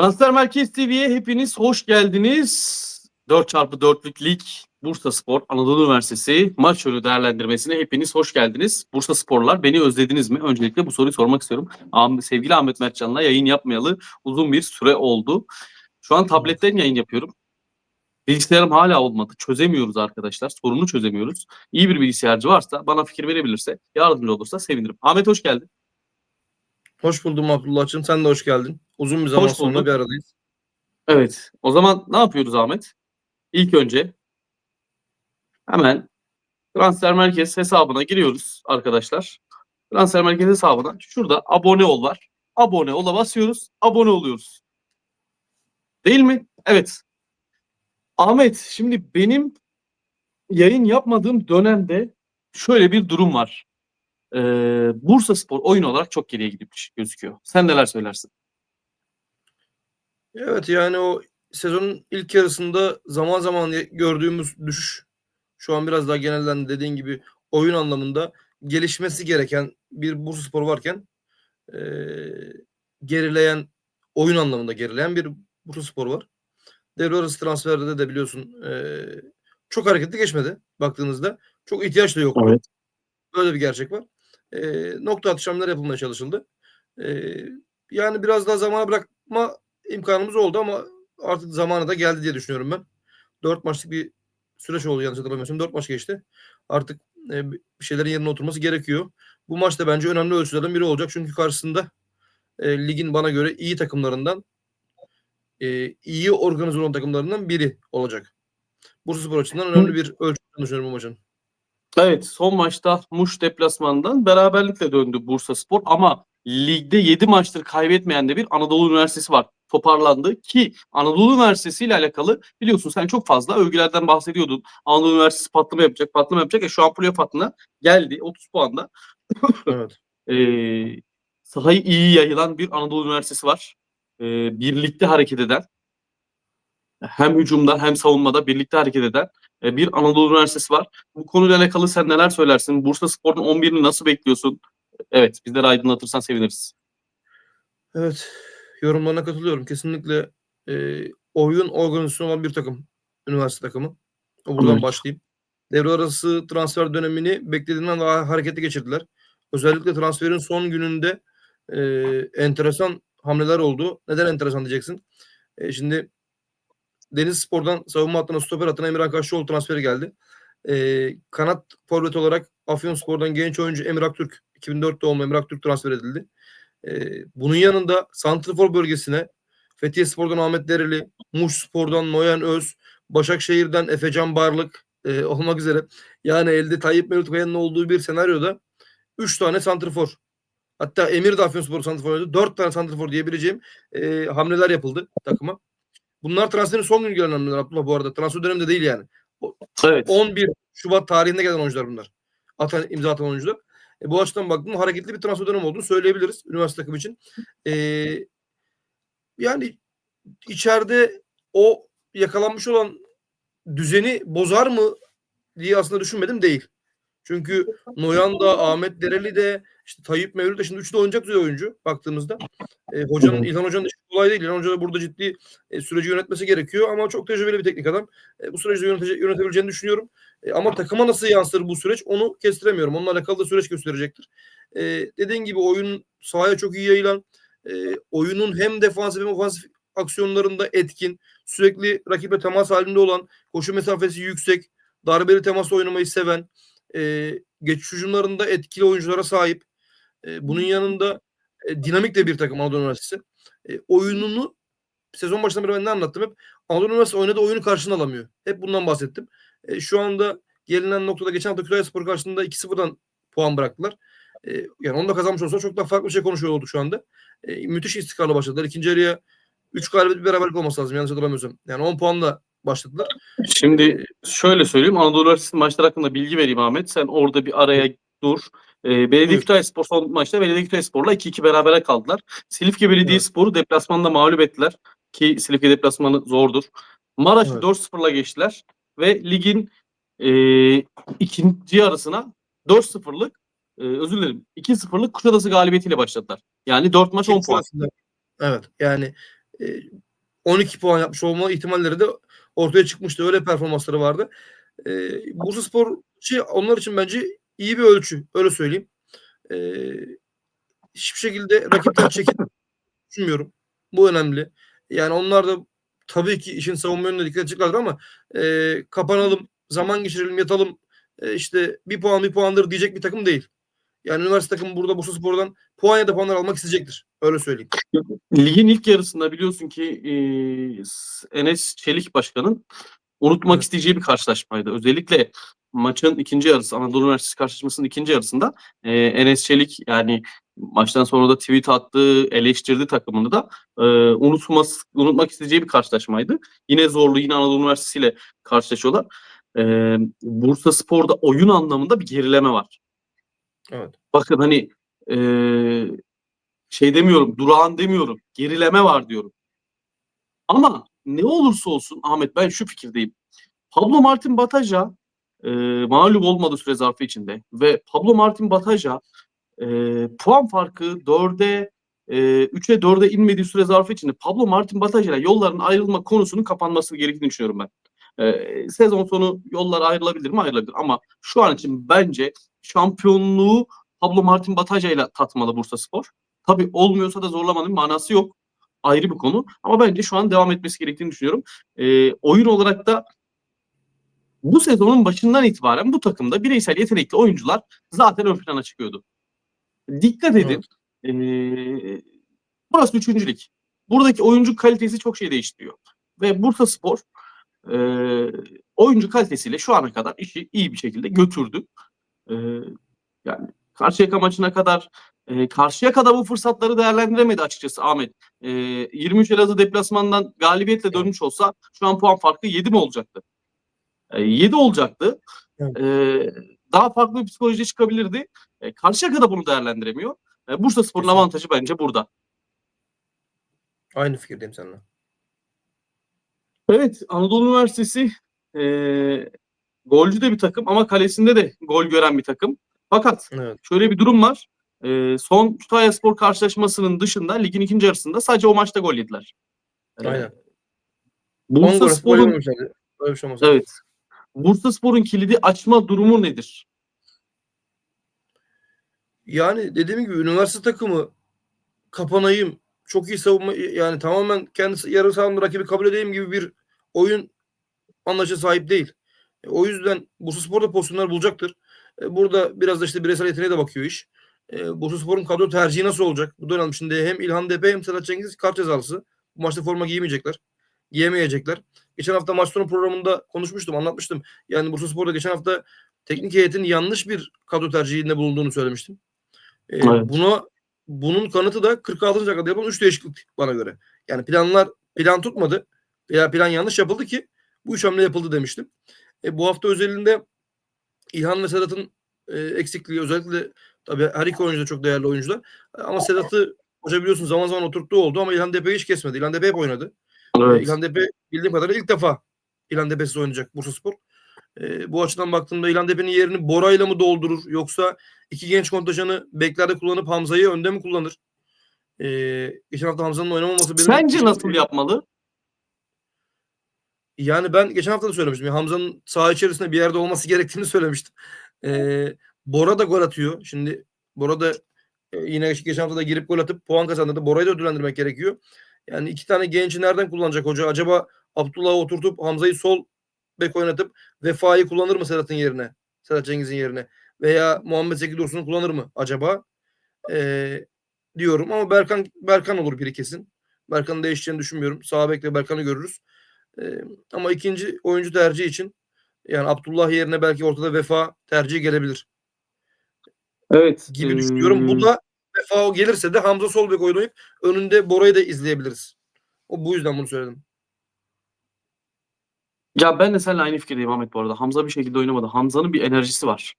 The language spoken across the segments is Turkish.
Transfer Merkez TV'ye hepiniz hoş geldiniz. 4x4'lük lig Bursa Spor Anadolu Üniversitesi maç önü değerlendirmesine hepiniz hoş geldiniz. Bursa Sporlar beni özlediniz mi? Öncelikle bu soruyu sormak istiyorum. Sevgili Ahmet Mertcan'la yayın yapmayalı uzun bir süre oldu. Şu an tabletten yayın yapıyorum. Bilgisayarım hala olmadı. Çözemiyoruz arkadaşlar. Sorunu çözemiyoruz. İyi bir bilgisayarcı varsa bana fikir verebilirse, yardımcı olursa sevinirim. Ahmet hoş geldin. Hoş buldum Abdullah'cığım. Sen de hoş geldin. Uzun bir zaman Hoş sonra bulduk. bir aradayız. Evet. O zaman ne yapıyoruz Ahmet? İlk önce hemen transfer merkez hesabına giriyoruz arkadaşlar. Transfer merkez hesabına şurada abone ol var. Abone ola basıyoruz. Abone oluyoruz. Değil mi? Evet. Ahmet şimdi benim yayın yapmadığım dönemde şöyle bir durum var. Ee, Bursa Spor oyun olarak çok geriye gitmiş gözüküyor. Sen neler söylersin? Evet yani o sezonun ilk yarısında zaman zaman gördüğümüz düşüş şu an biraz daha genelden dediğin gibi oyun anlamında gelişmesi gereken bir Bursa Spor varken eee, gerileyen oyun anlamında gerileyen bir Bursa Spor var. Devre arası transferde de biliyorsun eee, çok hareketli geçmedi baktığınızda. Çok ihtiyaç da yoktu. Evet. Böyle bir gerçek var. Eee nokta atış hamleler yapılmaya çalışıldı. Eee, yani biraz daha zamana bırakma imkanımız oldu ama artık zamanı da geldi diye düşünüyorum ben. 4 maçlık bir süreç oldu yanlış hatırlamıyorsam. 4 maç geçti. Artık e, bir şeylerin yerine oturması gerekiyor. Bu maç da bence önemli ölçülerden biri olacak. Çünkü karşısında e, ligin bana göre iyi takımlarından e, iyi organize olan takımlarından biri olacak. Bursaspor açısından önemli bir ölçü düşünüyorum bu maçın. Evet son maçta Muş deplasmanından beraberlikle döndü Bursa Spor ama ligde 7 maçtır kaybetmeyen de bir Anadolu Üniversitesi var. Toparlandı ki Anadolu Üniversitesi ile alakalı biliyorsun sen çok fazla övgülerden bahsediyordun. Anadolu Üniversitesi patlama yapacak, patlama yapacak. E şu an playoff hattına geldi 30 puanda. Evet. Ee, sahayı iyi yayılan bir Anadolu Üniversitesi var. Ee, birlikte hareket eden hem hücumda hem savunmada birlikte hareket eden e, bir Anadolu Üniversitesi var. Bu konuyla alakalı sen neler söylersin? Bursa Spor'un 11'ini nasıl bekliyorsun? Evet, bizleri aydınlatırsan seviniriz. Evet. Yorumlarına katılıyorum. Kesinlikle e, oyun organizasyonu olan bir takım. Üniversite takımı. O buradan Evet. başlayayım. Devre arası transfer dönemini beklediğinden daha hareketli geçirdiler. Özellikle transferin son gününde e, enteresan hamleler oldu. Neden enteresan diyeceksin? E, şimdi Deniz Spor'dan savunma hattına stoper hattına Emre Kaşçıoğlu transferi geldi. E, kanat forvet olarak Afyonspor'dan genç oyuncu Emir Aktürk 2004 doğumlu Emir Aktürk transfer edildi. Ee, bunun yanında Santrfor bölgesine Fethiye Spor'dan Ahmet Dereli, Muş Spor'dan Noyan Öz, Başakşehir'den Efecan Barlık e, olmak üzere yani elde Tayyip Mevlüt Kaya'nın olduğu bir senaryoda 3 tane santrfor hatta Emir de Afyonspor santrfor oynadı. 4 tane santrfor diyebileceğim e, hamleler yapıldı takıma. Bunlar transferin son günü gelen hamleler Abdullah bu arada. Transfer döneminde değil yani. Evet. 11 Şubat tarihinde gelen oyuncular bunlar. Atan, imza atan oyuncular. E, bu açıdan baktığımda hareketli bir transfer dönemi olduğunu söyleyebiliriz üniversite takımı için. E, yani içeride o yakalanmış olan düzeni bozar mı diye aslında düşünmedim değil. Çünkü Noyan da, Ahmet Dereli de, işte Tayyip Mevlüt de şimdi üçü de oynayacak düzey oyuncu baktığımızda. E, hocanın. İlhan Hoca'nın işi kolay değil. İlhan Hoca da burada ciddi e, süreci yönetmesi gerekiyor ama çok tecrübeli bir teknik adam. E, bu süreci de yönete, yönetebileceğini düşünüyorum. E, ama takıma nasıl yansır bu süreç onu kestiremiyorum. Onunla alakalı da süreç gösterecektir. E, dediğin gibi oyun sahaya çok iyi yayılan, e, oyunun hem defansif hem ofansif aksiyonlarında etkin, sürekli rakiple temas halinde olan, koşu mesafesi yüksek, darbeli temasla oynamayı seven, e, geçiş hücumlarında etkili oyunculara sahip. Bunun yanında dinamik de bir takım Anadolu Üniversitesi. Oyununu sezon başından beri ben ne anlattım hep Anadolu Üniversitesi oynadığı oyunu karşına alamıyor. Hep bundan bahsettim. Şu anda gelinen noktada geçen hafta Kütahya Spor karşısında 2-0'dan puan bıraktılar. Yani onu da kazanmış olsa çok daha farklı bir şey konuşuyor olduk şu anda. Müthiş istikrarla başladılar. İkinci yarıya 3 galibiyet bir beraberlik olması lazım yanlış hatırlamıyorsam. Yani 10 puanla başladılar. Şimdi şöyle söyleyeyim. Anadolu Üniversitesi maçlar hakkında bilgi vereyim Ahmet. Sen orada bir araya dur. Ee, Belediye Buyur. Kütahyaspor son maçta Belediye Kütahyaspor'la 2-2 berabere kaldılar. Silifke Belediyespor'u deplasmanda mağlup ettiler. Ki Silifke deplasmanı zordur. Maraş'ı Evet. 4-0'la geçtiler. Ve ligin e, ikinci yarısına 4-0'lık e, özür dilerim 2-0'lık Kuşadası galibiyetiyle başladılar. Yani 4 maç 10 puan. Evet. Yani e, 12 puan yapmış olma ihtimalleri de ortaya çıkmıştı. Öyle performansları vardı. E, Bursaspor şey, onlar için bence iyi bir ölçü. Öyle söyleyeyim. E, hiçbir şekilde rakipten çekin düşünmüyorum. Bu önemli. Yani onlar da tabii ki işin savunma yönüne dikkat edeceklerdir ama e, kapanalım, zaman geçirelim, yatalım, e, işte bir puan bir puandır diyecek bir takım değil. Yani üniversite takımı burada Bursaspor'dan puan ya da puanlar almak isteyecektir. Öyle söyleyeyim. Ligin ilk yarısında biliyorsun ki e, Enes Çelik Başkan'ın unutmak Evet. isteyeceği bir karşılaşmaydı. Özellikle maçın ikinci yarısı, Anadolu Üniversitesi karşılaşmasının ikinci yarısında e, Enes Çelik yani maçtan sonra da tweet attı, eleştirdi takımını da e, unutmaz, unutmak isteyeceği bir karşılaşmaydı. Yine zorlu, yine Anadolu Üniversitesi ile karşılaşıyorlar. E, Bursa Spor'da oyun anlamında bir gerileme var. Evet. Bakın hani e, şey demiyorum, durağan demiyorum. Gerileme var diyorum. Ama ne olursa olsun Ahmet ben şu fikirdeyim. Pablo Martin Bataja e, mağlup olmadı süre zarfı içinde ve Pablo Martin Bataja e, puan farkı 4'e e, 3'e 4'e inmediği süre zarfı içinde Pablo Martin Bataja ile yolların ayrılma konusunun kapanması gerektiğini düşünüyorum ben. E, sezon sonu yollar ayrılabilir mi? Ayrılabilir ama şu an için bence şampiyonluğu Pablo Martin Bataja ile tatmalı Bursaspor. Tabii olmuyorsa da zorlamanın manası yok. Ayrı bir konu. Ama bence şu an devam etmesi gerektiğini düşünüyorum. Ee, oyun olarak da bu sezonun başından itibaren bu takımda bireysel yetenekli oyuncular zaten ön plana çıkıyordu. Dikkat edin. ee, burası üçüncülük. Buradaki oyuncu kalitesi çok şey değiştiriyor. Ve Bursa Spor ee, oyuncu kalitesiyle şu ana kadar işi iyi bir şekilde götürdü. Ee, yani Karşıyaka maçına kadar e, karşıya kadar bu fırsatları değerlendiremedi açıkçası Ahmet. E, 23 Elazığ deplasmandan galibiyetle dönmüş olsa şu an puan farkı 7 mi olacaktı? E, 7 olacaktı. Evet. E, daha farklı bir psikoloji çıkabilirdi. E, Karşıyaka da bunu değerlendiremiyor. E, Bursa Spor'un avantajı bence burada. Aynı fikirdeyim seninle. Evet Anadolu Üniversitesi e, golcü de bir takım ama kalesinde de gol gören bir takım. Fakat Evet. şöyle bir durum var. Ee, son Kütahya Spor karşılaşmasının dışında ligin ikinci yarısında sadece o maçta gol yediler. Ee, Aynen. 10 Bursa Spor'un yememişlerdi. Öyle bir şey olmaz. evet. Bursa Spor'un kilidi açma durumu nedir? Yani dediğim gibi üniversite takımı kapanayım, çok iyi savunma yani tamamen kendi yarı sahamda rakibi kabul edeyim gibi bir oyun anlayışa sahip değil. E, o yüzden Bursaspor da pozisyonlar bulacaktır. E, burada biraz da işte bireysel yeteneğe de bakıyor iş. E, Bursaspor'un kadro tercihi nasıl olacak? Bu dönem şimdi hem İlhan Depe hem Sedat Cengiz kart cezalısı. Bu maçta forma giymeyecekler. Giyemeyecekler. Geçen hafta maç sonu programında konuşmuştum, anlatmıştım. Yani Bursaspor'da geçen hafta teknik heyetin yanlış bir kadro tercihinde bulunduğunu söylemiştim. E, Evet. Buna bunun kanıtı da 46. dakikada yapılan 3 değişiklik bana göre. Yani planlar plan tutmadı veya plan yanlış yapıldı ki bu üç hamle yapıldı demiştim. E, bu hafta özelinde İlhan ve Sedat'ın e, eksikliği özellikle tabii her iki oyuncu da çok değerli oyuncular. Ama Sedat'ı hoca biliyorsun zaman zaman oturttuğu oldu ama İlhan Depe'yi hiç kesmedi. İlhan Depe hep oynadı. E, Evet. İlhan Depe bildiğim kadarıyla ilk defa İlhan Depe'siz oynayacak Bursaspor. E, bu açıdan baktığımda İlhan Depe'nin yerini Bora'yla mı doldurur yoksa iki genç kontajanı beklerde kullanıp Hamza'yı önde mi kullanır? E, geçen hafta Hamza'nın oynamaması benim Sence nasıl yapmalı? Yani ben geçen hafta da söylemiştim. Hamza'nın saha içerisinde bir yerde olması gerektiğini söylemiştim. Ee, Bora da gol atıyor. Şimdi Bora da e, yine geçen hafta da girip gol atıp puan kazandırdı. Bora'yı da ödüllendirmek gerekiyor. Yani iki tane genci nereden kullanacak hoca? Acaba Abdullah'ı oturtup Hamza'yı sol bek oynatıp Vefa'yı kullanır mı Sedat'ın yerine? Sedat Cengiz'in yerine. Veya Muhammed Zeki Dursun'u kullanır mı acaba? Ee, diyorum ama Berkan Berkan olur biri kesin. Berkan'ın değişeceğini düşünmüyorum. Sağ bekle Berkan'ı görürüz. Ee, ama ikinci oyuncu tercihi için yani Abdullah yerine belki ortada Vefa tercihi gelebilir Evet. gibi düşünüyorum. Bu da Vefa o gelirse de Hamza sol bek oynayıp önünde Bora'yı da izleyebiliriz. O bu yüzden bunu söyledim. Ya ben de seninle aynı fikirdeyim Ahmet bu arada. Hamza bir şekilde oynamadı. Hamza'nın bir enerjisi var.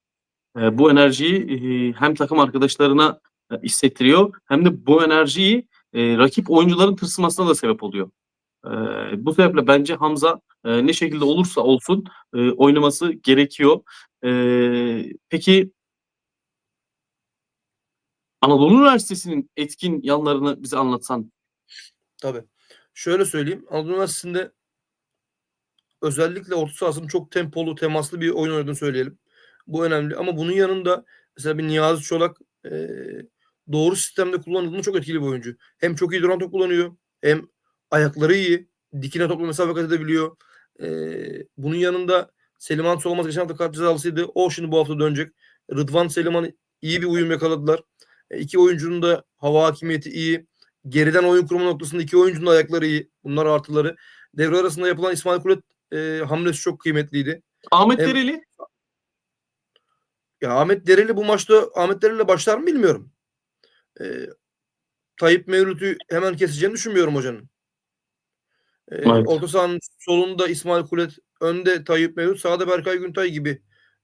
Ee, bu enerjiyi e, hem takım arkadaşlarına e, hissettiriyor hem de bu enerjiyi e, rakip oyuncuların tırsmasına da sebep oluyor. E, bu sebeple bence Hamza e, ne şekilde olursa olsun e, oynaması gerekiyor. E, peki Anadolu Üniversitesi'nin etkin yanlarını bize anlatsan. Tabii. şöyle söyleyeyim. Anadolu Üniversitesi'nde özellikle orta sahasının çok tempolu, temaslı bir oyun oynadığını söyleyelim. Bu önemli ama bunun yanında mesela bir Niyazi Çolak eee, doğru sistemde kullanıldığında çok etkili bir oyuncu. Hem çok iyi duran top kullanıyor hem ayakları iyi. Dikine topla mesafe kat edebiliyor. Eee, bunun yanında Seliman Solmaz geçen hafta kart cezalısıydı. O şimdi bu hafta dönecek. Rıdvan Seliman iyi bir uyum yakaladılar. E, iki oyuncunun da hava hakimiyeti iyi. Geriden oyun kurma noktasında iki oyuncunun da ayakları iyi. Bunlar artıları. Devre arasında yapılan İsmail Kulet e, hamlesi çok kıymetliydi. Ahmet Hem- Dereli Ya Ahmet Dereli bu maçta Ahmet Dereli başlar mı bilmiyorum. E, Tayyip Mevlüt'ü hemen keseceğini düşünmüyorum hocanın. E, Evet. Orta sahanın solunda İsmail Kulet, önde Tayyip Mevlüt, sağda Berkay Güntay gibi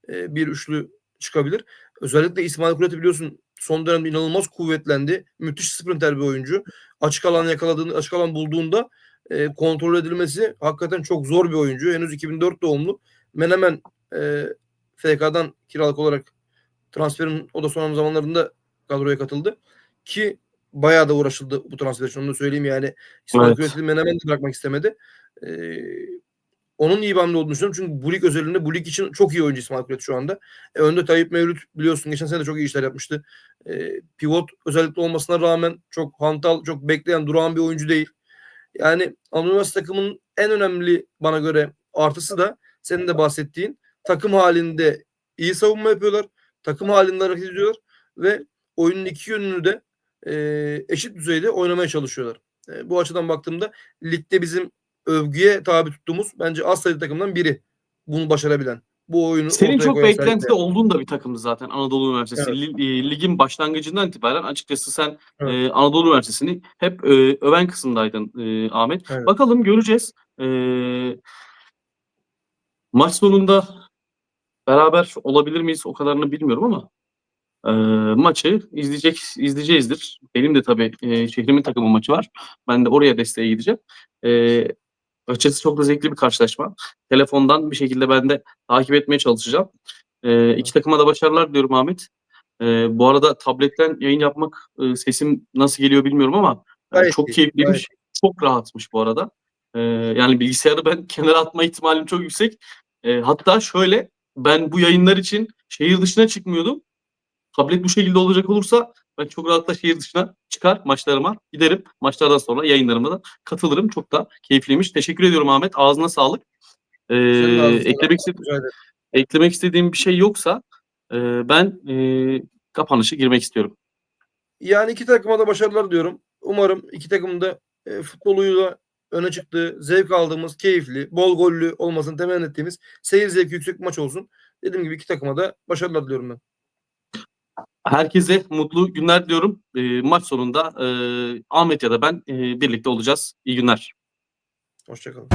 e, bir üçlü çıkabilir. Özellikle İsmail Kulet'i biliyorsun son dönemde inanılmaz kuvvetlendi. Müthiş sprinter bir oyuncu. Açık alan yakaladığını, açık alan bulduğunda e, kontrol edilmesi hakikaten çok zor bir oyuncu. Henüz 2004 doğumlu. Menemen e, FK'dan kiralık olarak transferin o da son zamanlarında kadroya katıldı. Ki bayağı da uğraşıldı bu transfer için onu da söyleyeyim yani. İsmail Evet. Menemen de bırakmak istemedi. Ee, onun iyi bir hamle olduğunu düşünüyorum. Çünkü bu lig özelinde bu lig için çok iyi oyuncu İsmail Kulet şu anda. E, önde Tayyip Mevlüt biliyorsun geçen sene de çok iyi işler yapmıştı. E, pivot özellikle olmasına rağmen çok hantal, çok bekleyen, durağan bir oyuncu değil. Yani Anadolu takımının en önemli bana göre artısı da senin de bahsettiğin takım halinde iyi savunma yapıyorlar. Takım halinde hareket ediyorlar ve oyunun iki yönünü de e, eşit düzeyde oynamaya çalışıyorlar. E, bu açıdan baktığımda ligde bizim övgüye tabi tuttuğumuz bence az sayıda takımdan biri bunu başarabilen. Bu oyunu senin çok beklentide olduğun da bir takımdı zaten Anadolu Üniversitesi. Evet. E, Ligin başlangıcından itibaren açıkçası sen Evet. e, Anadolu Üniversitesi'ni hep e, öven kısımdaydın e, Ahmet. Evet. Bakalım göreceğiz. E, maç sonunda beraber olabilir miyiz o kadarını bilmiyorum ama e, maçı izleyecek izleyeceğizdir. Benim de tabii e, şehrimin takımı maçı var. Ben de oraya desteğe gideceğim. E, açıkçası çok da zevkli bir karşılaşma. Telefondan bir şekilde ben de takip etmeye çalışacağım. E, iki takıma da başarılar diyorum Ahmet. E, bu arada tabletten yayın yapmak e, sesim nasıl geliyor bilmiyorum ama e, Gayet çok iyi, keyifliymiş. Çok rahatmış bu arada. E, yani bilgisayarı ben kenara atma ihtimalim çok yüksek. E, hatta şöyle ben bu yayınlar için şehir dışına çıkmıyordum. Tablet bu şekilde olacak olursa ben çok rahatla şehir dışına çıkar maçlarıma giderim. Maçlardan sonra yayınlarıma da katılırım. Çok da keyifliymiş. Teşekkür ediyorum Ahmet. Ağzına sağlık. E, ağzına eklemek, ederim. eklemek istediğim bir şey yoksa e, ben e, kapanışı girmek istiyorum. Yani iki takıma da başarılar diyorum. Umarım iki takım da e, futboluyla öne çıktığı, zevk aldığımız, keyifli, bol gollü olmasını temenni ettiğimiz seyir zevki yüksek maç olsun. Dediğim gibi iki takıma da başarılar diliyorum ben. Herkese mutlu günler diliyorum. E, maç sonunda e, Ahmet ya da ben e, birlikte olacağız. İyi günler. Hoşçakalın.